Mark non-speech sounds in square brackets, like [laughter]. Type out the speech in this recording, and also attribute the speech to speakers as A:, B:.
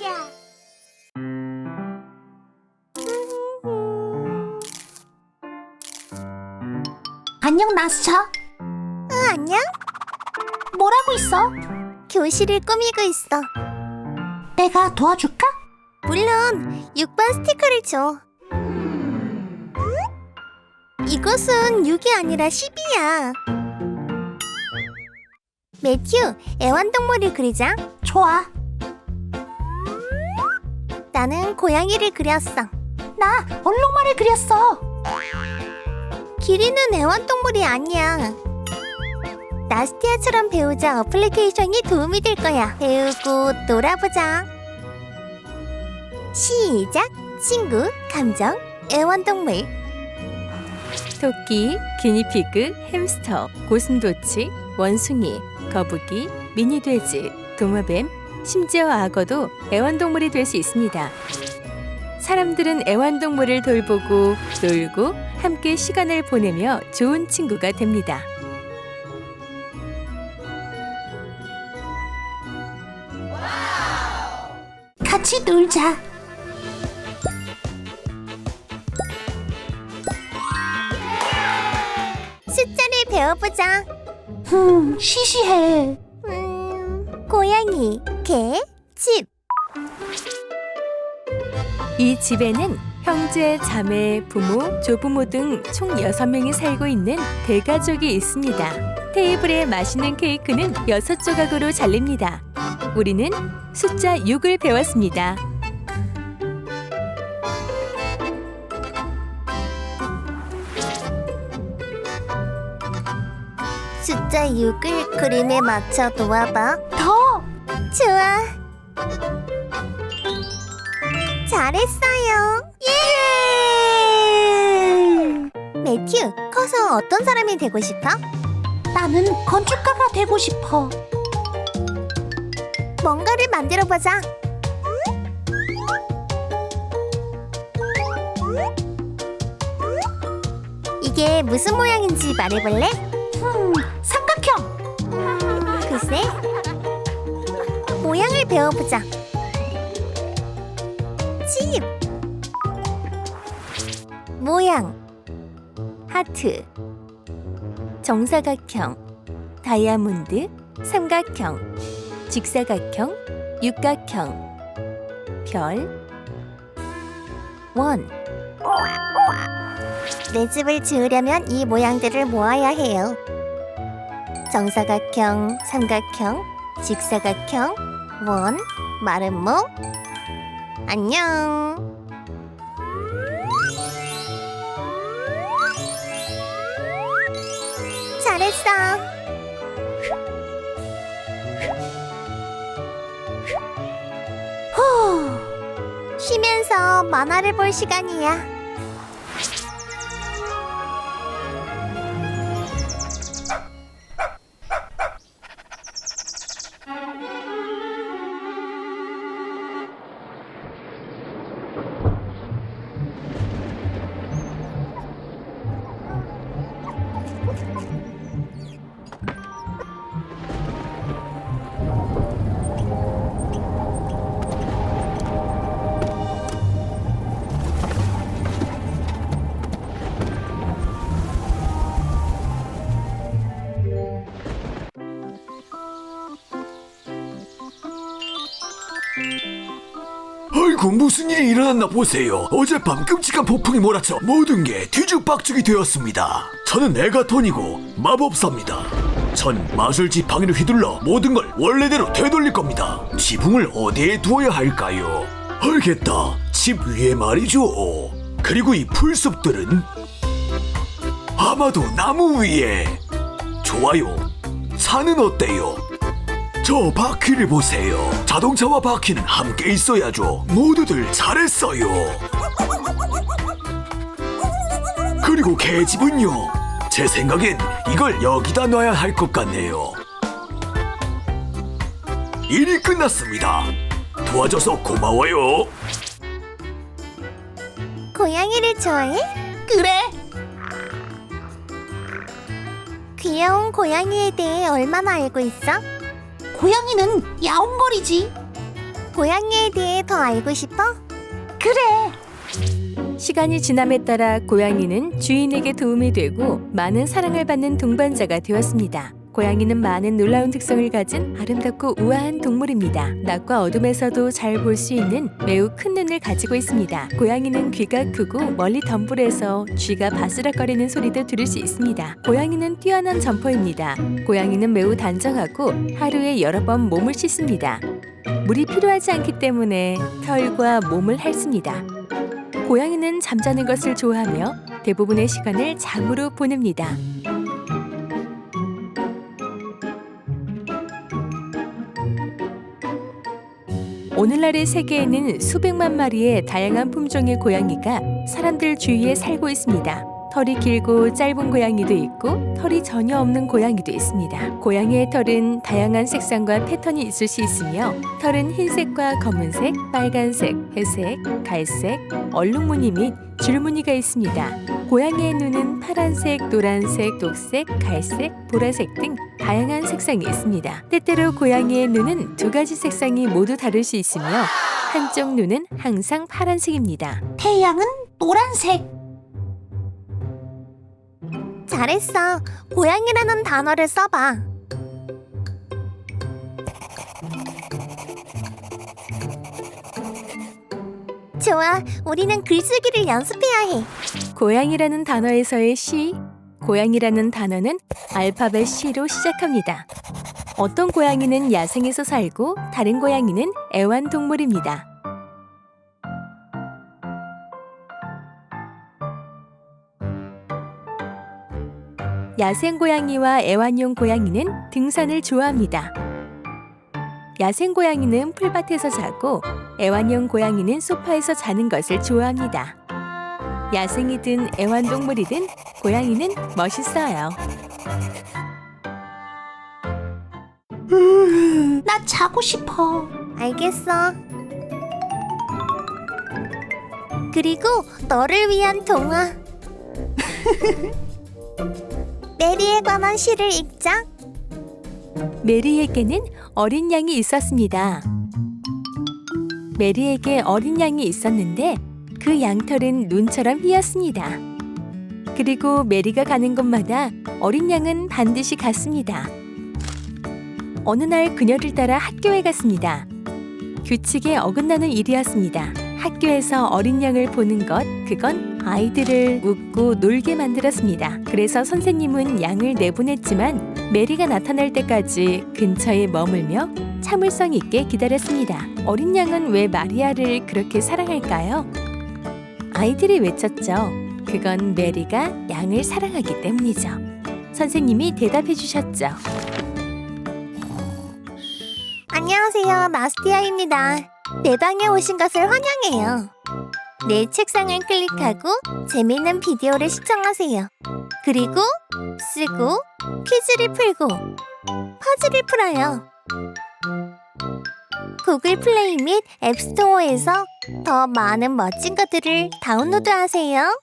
A: 놀자.
B: 안녕 나스차.
A: 응, 안녕?
B: 뭐라고 있어?
A: 교실을 꾸미고 있어.
B: 내가 도와줄까?
A: 물론 6번 스티커를 줘. 이것은 6이 아니라 10이야. 매튜, 애완동물을 그리자.
B: 좋아.
A: 나는 고양이를 그렸어.
B: 나 얼룩말을 그렸어.
A: 기린은 애완동물이 아니야. 나스티아처럼 배우자 어플리케이션이 도움이 될 거야. 배우고 놀아보자. 시작. 친구, 감정, 애완동물.
C: 토끼, 기니피그, 햄스터, 고슴도치, 원숭이, 거북이, 미니돼지, 도마뱀, 심지어 악어도 애완동물이 될 수 있습니다. 사람들은 애완동물을 돌보고 놀고 함께 시간을 보내며 좋은 친구가 됩니다.
B: 같이 놀자.
A: 숫자를 배워보자.
B: 흠, 시시해.
A: 음, 고양이, 개, 집.
C: 이 집에는 형제, 자매, 부모, 조부모 등총 6명이 살고 있는 대가족이 있습니다. 테이블에 맛있는 케이크는 6조각으로 잘립니다. 우리는 숫자 6을 배웠습니다.
A: 숫자 6을 그림에 맞춰 놓아봐.
B: 더.
A: 좋아. 잘했어요. 예! 매튜, 커서 어떤 사람이 되고 싶어?
B: 나는 건축가가 되고 싶어.
A: 뭔가를 만들어 보자. 이게 무슨 모양인지 말해볼래? 배워보자. 집. 모양.
C: 하트, 정사각형, 다이아몬드, 삼각형, 직사각형, 육각형, 별, 원,
A: 내 집을 지으려면 이 모양들을 모아야 해요. 정사각형, 삼각형, 직사각형, 원, 목. 안녕. 잘했어.
B: 후.
A: 쉬면서 만화를 볼 시간이야.
D: 무슨 일이 일어났나 보세요. 어젯밤 끔찍한 폭풍이 몰아쳐 모든 게 뒤죽박죽이 되었습니다. 저는 에가톤이고 마법사입니다. 전 마술지 방해를 휘둘러 모든 걸 원래대로 되돌릴 겁니다. 지붕을 어디에 두어야 할까요? 알겠다. 집 위에 말이죠. 그리고 이 풀숲들은 아마도 나무 위에. 좋아요. 산은 어때요? 저 바퀴를 보세요. 자동차와 바퀴는 함께 있어야죠. 모두들 잘했어요. 그리고 개집은요. 제 생각엔 이걸 여기다 놔야 할 것 같네요. 일이 끝났습니다. 도와줘서 고마워요.
A: 고양이를 좋아해?
B: 그래.
A: 귀여운 고양이에 대해 얼마나 알고 있어?
B: 고양이는 야옹거리지.
A: 고양이에 대해 더 알고 싶어?
B: 그래.
C: 시간이 지남에 따라 고양이는 주인에게 도움이 되고 많은 사랑을 받는 동반자가 되었습니다. 고양이는 많은 놀라운 특성을 가진 아름답고 우아한 동물입니다. 낮과 어둠에서도 잘 볼 수 있는 매우 큰 눈을 가지고 있습니다. 고양이는 귀가 크고 멀리 덤불에서 쥐가 바스락거리는 소리도 들을 수 있습니다. 고양이는 뛰어난 점퍼입니다. 고양이는 매우 단정하고 하루에 여러 번 몸을 씻습니다. 물이 필요하지 않기 때문에 털과 몸을 핥습니다. 고양이는 잠자는 것을 좋아하며 대부분의 시간을 잠으로 보냅니다. 오늘날의 세계에는 수백만 마리의 다양한 품종의 고양이가 사람들 주위에 살고 있습니다. 털이 길고 짧은 고양이도 있고 털이 전혀 없는 고양이도 있습니다. 고양이의 털은 다양한 색상과 패턴이 있을 수 있으며 털은 흰색과 검은색, 빨간색, 회색, 갈색, 얼룩무늬 및 줄무늬가 있습니다. 고양이의 눈은 파란색, 노란색, 녹색, 갈색, 보라색 등 다양한 색상이 있습니다. 때때로 고양이의 눈은 두 가지 색상이 모두 다를 수 있으며 한쪽 눈은 항상 파란색입니다.
B: 태양은 노란색.
A: 잘했어. 고양이라는 단어를 써봐. 좋아, 우리는 글쓰기를 연습해야 해.
C: 고양이라는 단어에서의 시, 고양이라는 단어는 알파벳 C로 시작합니다. 어떤 고양이는 야생에서 살고 다른 고양이는 애완동물입니다. 야생 고양이와 애완용 고양이는 등산을 좋아합니다. 야생 고양이는 풀밭에서 자고 애완용 고양이는 소파에서 자는 것을 좋아합니다. 야생이든 애완동물이든 고양이는 멋있어요.
B: 나 자고 싶어.
A: 알겠어. 그리고 너를 위한 동화. [laughs] 메리에 관한 시를 읽자.
C: 메리에게는 어린 양이 있었습니다. 메리에게 어린 양이 있었는데 그 양털은 눈처럼 휘었습니다. 그리고 메리가 가는 곳마다 어린 양은 반드시 갔습니다. 어느 날 그녀를 따라 학교에 갔습니다. 규칙에 어긋나는 일이었습니다. 학교에서 어린 양을 보는 것, 그건 아이들을 웃고 놀게 만들었습니다. 그래서 선생님은 양을 내보냈지만 메리가 나타날 때까지 근처에 머물며 참을성 있게 기다렸습니다. 어린 양은 왜 마리아를 그렇게 사랑할까요? 아이들이 외쳤죠. 그건 메리가 양을 사랑하기 때문이죠. 선생님이 대답해 주셨죠.
A: 안녕하세요. 나스티아입니다. 내 방에 오신 것을 환영해요. 내 책상을 클릭하고 재미있는 비디오를 시청하세요. 그리고 쓰고 퀴즈를 풀고 퍼즐을 풀어요. 구글 플레이 및 앱스토어에서 더 많은 멋진 것들을 다운로드하세요.